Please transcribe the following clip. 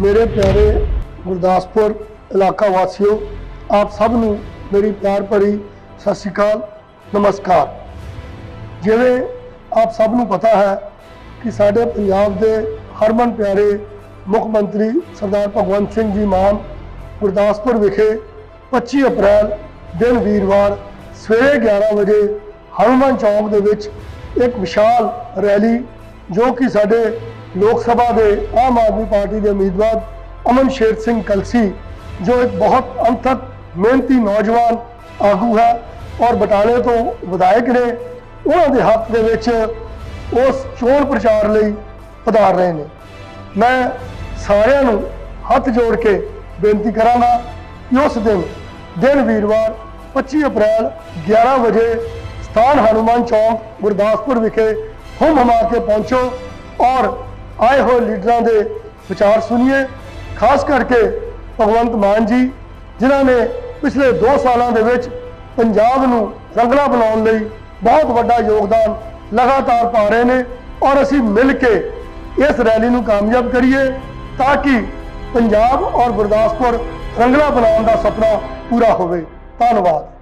ਮੇਰੇ ਪਿਆਰੇ ਗੁਰਦਾਸਪੁਰ ਇਲਾਕਾ ਵਾਸੀਓ, ਆਪ ਸਭ ਨੂੰ ਮੇਰੀ ਪਿਆਰ ਭਰੀ ਸਤਿ ਸ਼੍ਰੀ ਅਕਾਲ, ਨਮਸਕਾਰ। ਜਿਵੇਂ ਆਪ ਸਭ ਨੂੰ ਪਤਾ ਹੈ ਕਿ ਸਾਡੇ ਪੰਜਾਬ ਦੇ ਹਰਮਨ ਪਿਆਰੇ ਮੁੱਖ ਮੰਤਰੀ ਸਰਦਾਰ ਭਗਵੰਤ ਸਿੰਘ ਜੀ ਮਾਨ ਗੁਰਦਾਸਪੁਰ ਵਿਖੇ 25 ਅਪ੍ਰੈਲ ਦਿਨ ਵੀਰਵਾਰ ਸਵੇਰੇ 11 ਵਜੇ ਹਨੂੰਮਾਨ ਚੌਕ ਦੇ ਵਿੱਚ ਇੱਕ ਵਿਸ਼ਾਲ ਰੈਲੀ ਜੋ ਕਿ ਸਾਡੇ ਲੋਕ ਸਭਾ ਦੇ ਆਮ ਆਦਮੀ ਪਾਰਟੀ ਦੇ ਉਮੀਦਵਾਰ ਅਮਨ ਸ਼ੇਰ ਸਿੰਘ ਕਲਸੀ, ਜੋ ਇੱਕ ਬਹੁਤ ਅੰਥਕ ਮਿਹਨਤੀ ਨੌਜਵਾਨ ਆਗੂ ਹੈ ਔਰ ਬਟਾਲੇ ਤੋਂ ਵਿਧਾਇਕ ਨੇ, ਉਹਨਾਂ ਦੇ ਹੱਥ ਦੇ ਵਿੱਚ ਉਸ ਚੋਣ ਪ੍ਰਚਾਰ ਲਈ ਪਧਾਰ ਰਹੇ ਨੇ। ਮੈਂ ਸਾਰਿਆਂ ਨੂੰ ਹੱਥ ਜੋੜ ਕੇ ਬੇਨਤੀ ਕਰਾਂਗਾ ਕਿ ਉਸ ਦਿਨ ਦਿਨ ਵੀਰਵਾਰ 25 ਅਪ੍ਰੈਲ 11 ਵਜੇ ਸਥਾਨ ਹਨੂਮਾਨ ਚੌਂਕ ਗੁਰਦਾਸਪੁਰ ਵਿਖੇ ਹੁਮ ਹਮਾ ਕੇ ਪਹੁੰਚੋ ਔਰ ਆਏ ਹੋਏ ਲੀਡਰਾਂ ਦੇ ਵਿਚਾਰ ਸੁਣੀਏ, ਖਾਸ ਕਰਕੇ ਭਗਵੰਤ ਮਾਨ ਜੀ, ਜਿਨ੍ਹਾਂ ਨੇ ਪਿਛਲੇ 2 ਸਾਲਾਂ ਦੇ ਵਿੱਚ ਪੰਜਾਬ ਨੂੰ ਰੰਗਲਾ ਬਣਾਉਣ ਲਈ ਬਹੁਤ ਵੱਡਾ ਯੋਗਦਾਨ ਲਗਾਤਾਰ ਪਾ ਰਹੇ ਨੇ ਔਰ ਅਸੀਂ ਮਿਲ ਕੇ ਇਸ ਰੈਲੀ ਨੂੰ ਕਾਮਯਾਬ ਕਰੀਏ ਤਾਂ ਕਿ ਪੰਜਾਬ ਔਰ ਗੁਰਦਾਸਪੁਰ ਰੰਗਲਾ ਬਣਾਉਣ ਦਾ ਸੁਪਨਾ ਪੂਰਾ ਹੋਵੇ। ਧੰਨਵਾਦ।